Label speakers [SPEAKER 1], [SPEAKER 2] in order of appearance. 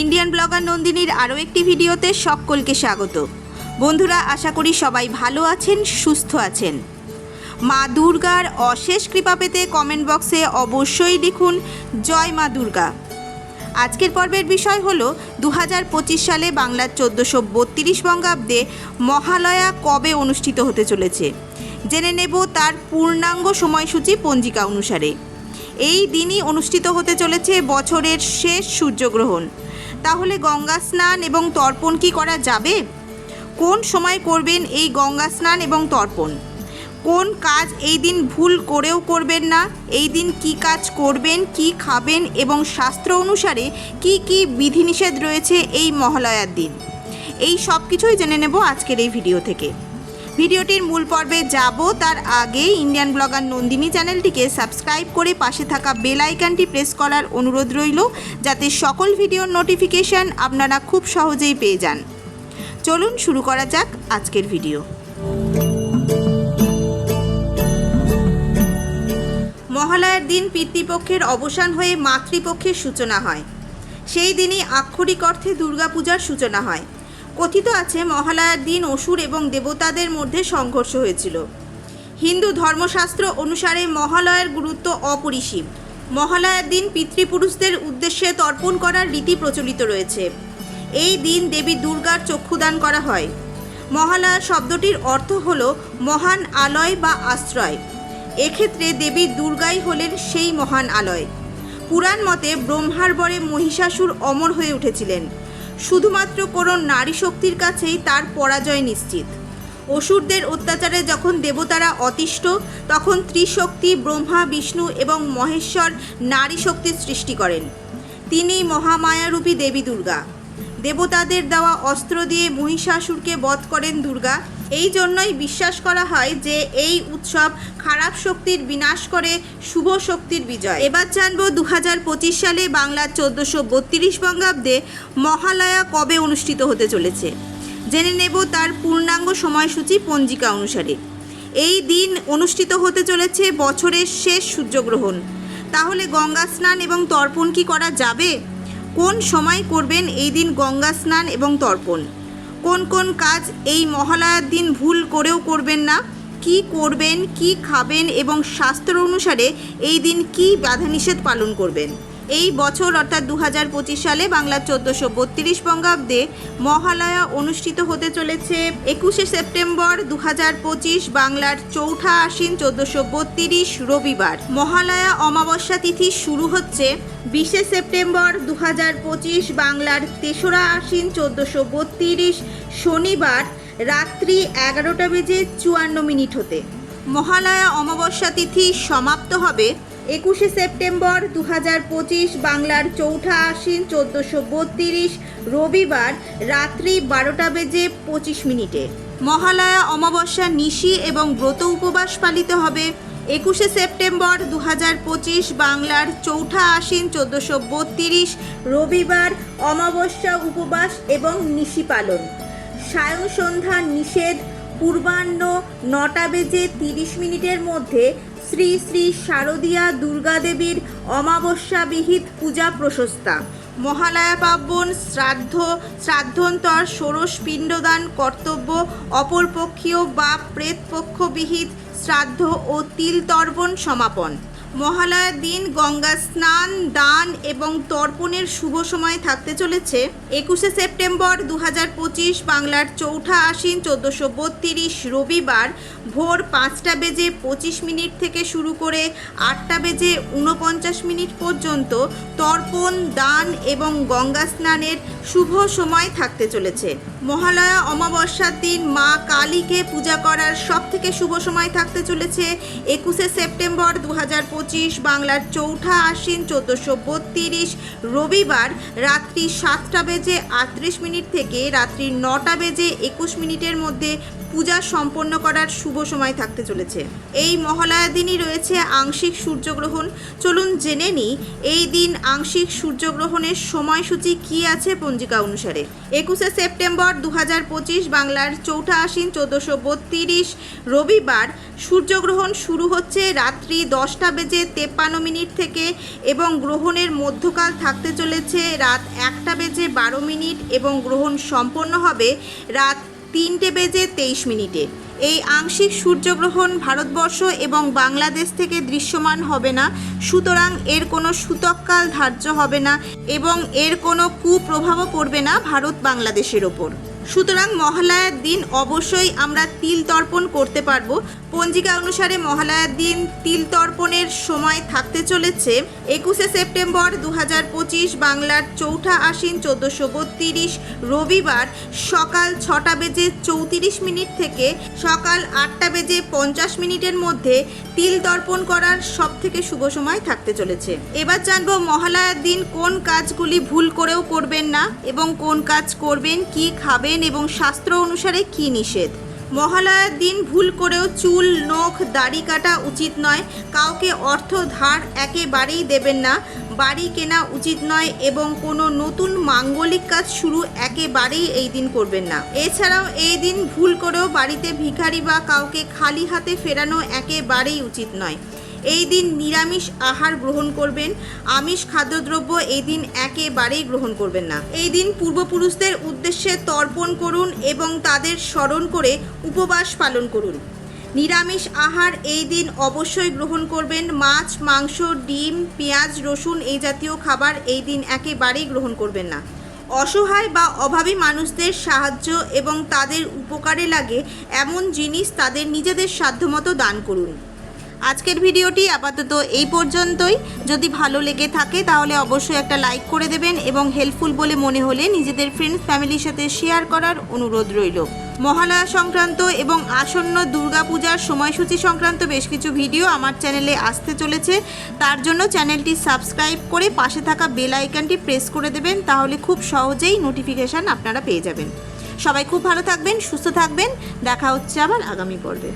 [SPEAKER 1] Indian blogger নন্দিনীর আরও একটি ভিডিওতে সকলকে স্বাগত। বন্ধুরা, আশা করি সবাই ভালো আছেন, সুস্থ আছেন। মা দুর্গার অশেষ কৃপা পেতে কমেন্ট বক্সে অবশ্যই লিখুন, জয় মা দুর্গা। আজকের পর্বের বিষয় হল দু হাজার পঁচিশ সালে বাংলার চোদ্দোশো বত্রিশ বঙ্গাব্দে মহালয়া কবে অনুষ্ঠিত হতে চলেছে? জেনে নেব তার পূর্ণাঙ্গ সময়সূচি পঞ্জিকা অনুসারে। এই দিনই অনুষ্ঠিত হতে চলেছে বছরের শেষ সূর্যগ্রহণ। তাহলে গঙ্গা স্নান এবং তর্পণ কি করা যাবে? কোন সময় করবেন এই গঙ্গা স্নান এবং তর্পণ? কোন কাজ এই দিন ভুল করেও করবেন না? এই দিন কি কাজ করবেন, কি খাবেন এবং শাস্ত্র অনুসারে কি কি বিধিনিষেধ রয়েছে এই মহালয়ার দিন? এই সব কিছুই জেনে নেব আজকের এই ভিডিও থেকে। ভিডিওটির মূল পর্বে যাব, তার আগে ইন্ডিয়ান ব্লগার নন্দিনী চ্যানেলটিকে সাবস্ক্রাইব করে পাশে থাকা বেল আইকনটি প্রেস করার অনুরোধ রইল, যাতে সকল ভিডিওর নোটিফিকেশন আপনারা খুব সহজেই পেয়ে যান। চলুন শুরু করা যাক আজকের ভিডিও। মহালয়ার দিন পিতৃপক্ষের অবসান হয়ে মাতৃপক্ষের সূচনা হয়। সেই দিনই আক্ষরিক অর্থে দুর্গাপূজার সূচনা হয়। কথিত আছে, মহালয়ার দিন অসুর এবং দেবতাদের মধ্যে সংঘর্ষ হয়েছিল। হিন্দু ধর্মশাস্ত্র অনুসারে মহালয়ার গুরুত্ব অপরিসীম। মহালয়ার দিন পিতৃপুরুষদের উদ্দেশ্যে তর্পণ করার রীতি প্রচলিত রয়েছে। এই দিন দেবী দুর্গার চক্ষুদান করা হয়। মহালয়া শব্দটির অর্থ হল মহান আলয় বা আশ্রয়। এক্ষেত্রে দেবী দুর্গাই হলেন সেই মহান আলয়। পুরাণ মতে ব্রহ্মার বরে মহিষাসুর অমর হয়ে উঠেছিলেন। শুধুমাত্র কোনো নারী শক্তির কাছেই তার পরাজয় নিশ্চিত। অসুরদের অত্যাচারে যখন দেবতারা অতিষ্ঠ, তখন ত্রিশক্তি, ব্রহ্মা, বিষ্ণু এবং মহেশ্বর নারী শক্তির সৃষ্টি করেন। তিনি মহামায়ারূপী দেবী দুর্গা। দেবতাদের দেওয়া অস্ত্র দিয়ে মহিষাসুরকে বধ করেন দুর্গা। এই জন্যই বিশ্বাস করা হয় যে এই উৎসব খারাপ শক্তির বিনাশ করে শুভ শক্তির বিজয়। এবার জানব দু সালে বাংলার চোদ্দোশো বত্রিশ বঙ্গাব্দে মহালয়া কবে অনুষ্ঠিত হতে চলেছে? জেনে নেব তার পূর্ণাঙ্গ সময়সূচি পঞ্জিকা অনুসারে। এই দিন অনুষ্ঠিত হতে চলেছে বছরের শেষ সূর্যগ্রহণ। তাহলে গঙ্গা স্নান এবং তর্পণ কি করা যাবে? কোন সময় করবেন এই দিন গঙ্গা স্নান এবং তর্পণ? কোন কোন কাজ এই মহালয়ার দিন ভুল করেও করবেন না? কি করবেন, কি খাবেন এবং শাস্ত্র অনুসারে এই দিন কি বাধানিষেধ পালন করবেন? এই বছর অর্থাৎ দু হাজার পঁচিশ সালে বাংলার চোদ্দোশো বত্রিশ বঙ্গাব্দে মহালয়া অনুষ্ঠিত হতে চলেছে। একুশে সেপ্টেম্বর দু হাজার পঁচিশ বাংলার চৌঠা আশ্বিন চোদ্দোশো রবিবার। মহালয়া অমাবস্যা তিথি শুরু হচ্ছে বিশে সেপ্টেম্বর দু হাজার পঁচিশ বাংলার তেসরা আশ্বিন চোদ্দোশো বত্রিশ শনিবার রাত্রি এগারোটা বেজে চুয়ান্ন মিনিট হতে। মহালয়া অমাবস্যা তিথি সমাপ্ত হবে একুশে সেপ্টেম্বর দু হাজার পঁচিশ বাংলার চৌঠা আশ্বিন চোদ্দোশো বত্রিশ রবিবার রাত্রি বারোটা বেজে পঁচিশ মিনিটে। মহালয়া অমাবস্যা নিশি এবং ব্রত উপবাস পালিত হবে একুশে সেপ্টেম্বর দু হাজার পঁচিশ বাংলার চৌঠা আশ্বিন চোদ্দোশো বত্রিশ রবিবার অমাবস্যা উপবাস এবং নিশি পালন। সায়ং সন্ধ্যা নিষেধ, পূর্বাহ্ন নটা বেজে তিরিশ মিনিটের মধ্যে শ্রী শ্রী শারদীয়া দুর্গাদেবীর অমাবস্যাবিহিত পূজা প্রশস্তা। মহালয়া পার্বণ শ্রাদ্ধ, শ্রাদ্ধন্তর, ষোড়শ পিণ্ডদান কর্তব্য, অপরপক্ষীয় বা প্রেতপক্ষবিহিত শ্রাদ্ধ ও তিল তর্পণ সমাপন। মহালয়ার দিন গঙ্গা স্নান, দান এবং তর্পণের শুভ সময় থাকতে চলেছে। একুশে সেপ্টেম্বর দু পঁচিশ বাংলার চৌঠা আশ্বিন চোদ্দোশো বত্রিশ রবিবার ভোর পাঁচটা বেজে পঁচিশ মিনিট থেকে শুরু করে আটটা বেজে উনপঞ্চাশ মিনিট পর্যন্ত তর্পণ, দান এবং গঙ্গা স্নানের শুভ সময় থাকতে চলেছে। মহালয়া অমাবস্যার দিন মা কালীকে পূজা করার সব থেকে শুভ সময় থাকতে চলেছে একুশে সেপ্টেম্বর দু পঁচিশ বাংলার চৌঠা আশ্বিন চোদ্দোশো বত্রিশ রবিবার রাত্রি সাতটা বেজে আটত্রিশ মিনিট থেকে রাত্রি নটা বেজে একুশ মিনিটের মধ্যে পূজা সম্পন্ন করার শুভ সময় থাকতে চলেছে। এই মহালয়া দিনই রয়েছে আংশিক সূর্যগ্রহণ। চলুন জেনে নিই এই দিন আংশিক সূর্যগ্রহণের সময়সূচি কি আছে পঞ্জিকা অনুসারে? একুশে সেপ্টেম্বর দু হাজার পঁচিশ বাংলার চৌঠা আশ্বিন চোদ্দোশো বত্রিশ রবিবার সূর্যগ্রহণ শুরু হচ্ছে রাত্রি দশটা বেজে তেপ্পান্ন মিনিট থেকে এবং গ্রহণের মধ্যকাল থাকতে চলেছে রাত একটা বেজে বারো মিনিট এবং গ্রহণ সম্পন্ন হবে রাত তিনটে বেজে তেইশ মিনিটে। এই আংশিক সূর্যগ্রহণ ভারতবর্ষ এবং বাংলাদেশ থেকে দৃশ্যমান হবে না, সুতরাং এর কোনো সূতককাল ধার্য হবে না এবং এর কোনো কুপ্রভাবও পড়বে না ভারত বাংলাদেশের ওপর। সুতরাং মহালয়ার দিন অবশ্যই আমরা তিল তর্পণ করতে পারব। পঞ্জিকা অনুসারে মহালয়ার দিন তিল তর্পণের সময় থাকতে চলেছে। একুশে সেপ্টেম্বর দু হাজার পঁচিশ বাংলার চৌঠা আশ্বিন চোদ্দোশো বত্রিশ রবিবার সকাল ছটা বেজে চৌত্রিশ মিনিট থেকে সকাল আটটা বেজে পঞ্চাশ মিনিটের মধ্যে তিল তর্পণ করার সব থেকে শুভ সময় থাকতে চলেছে। এবার জানব মহালয়ার দিন কোন কাজগুলি ভুল করেও করবেন না এবং কোন কাজ করবেন, কি খাবেন এবং শাস্ত্র অনুসারে কি নিষেধ। মহালয়ার দিন ভুল করেও চুল, নখ, দাড়ি কাটা উচিত নয়। কাউকে অর্থ ধার একেবারেই দেবেন না। বাড়ি কেনা উচিত নয় এবং কোনো নতুন মাঙ্গলিক কাজ শুরু একেবারেই এই দিন করবেন না। এছাড়াও এই দিন ভুল করেও বাড়িতে ভিখারি বা কাউকে খালি হাতে ফেরানো একেবারেই উচিত নয়। এই দিন নিরামিষ আহার গ্রহণ করবেন, আমিষ খাদ্যদ্রব্য এই দিন একেবারেই গ্রহণ করবেন না। এই দিন পূর্বপুরুষদের উদ্দেশ্যে তর্পণ করুন এবং তাদের স্মরণ করে উপবাস পালন করুন। নিরামিষ আহার এই দিন অবশ্যই গ্রহণ করবেন, মাছ, মাংস, ডিম, পেঁয়াজ, রসুন এই জাতীয় খাবার এই দিন একেবারেই গ্রহণ করবেন না। অসহায় বা অভাবী মানুষদের সাহায্য এবং তাদের উপকারে লাগে এমন জিনিস তাদের নিজেদের সাধ্যমতো দান করুন। আজকের ভিডিওটি আপাতত এই পর্যন্তই। যদি ভালো লেগে থাকে, তাহলে অবশ্যই একটা লাইক করে দেবেন এবং হেল্পফুল বলে মনে হলে নিজেদের ফ্রেন্ডস ফ্যামিলির সাথে শেয়ার করার অনুরোধ রইল। মহালয়া সংক্রান্ত এবং আসন্ন দুর্গাপূজার সময়সূচি সংক্রান্ত বেশ কিছু ভিডিও আমার চ্যানেলে আসতে চলেছে। তার জন্য চ্যানেলটি সাবস্ক্রাইব করে পাশে থাকা বেল আইকনটি প্রেস করে দেবেন, তাহলে খুব সহজেই নোটিফিকেশান আপনারা পেয়ে যাবেন। সবাই খুব ভালো থাকবেন, সুস্থ থাকবেন। দেখা হচ্ছে আবার আগামী পর্বে।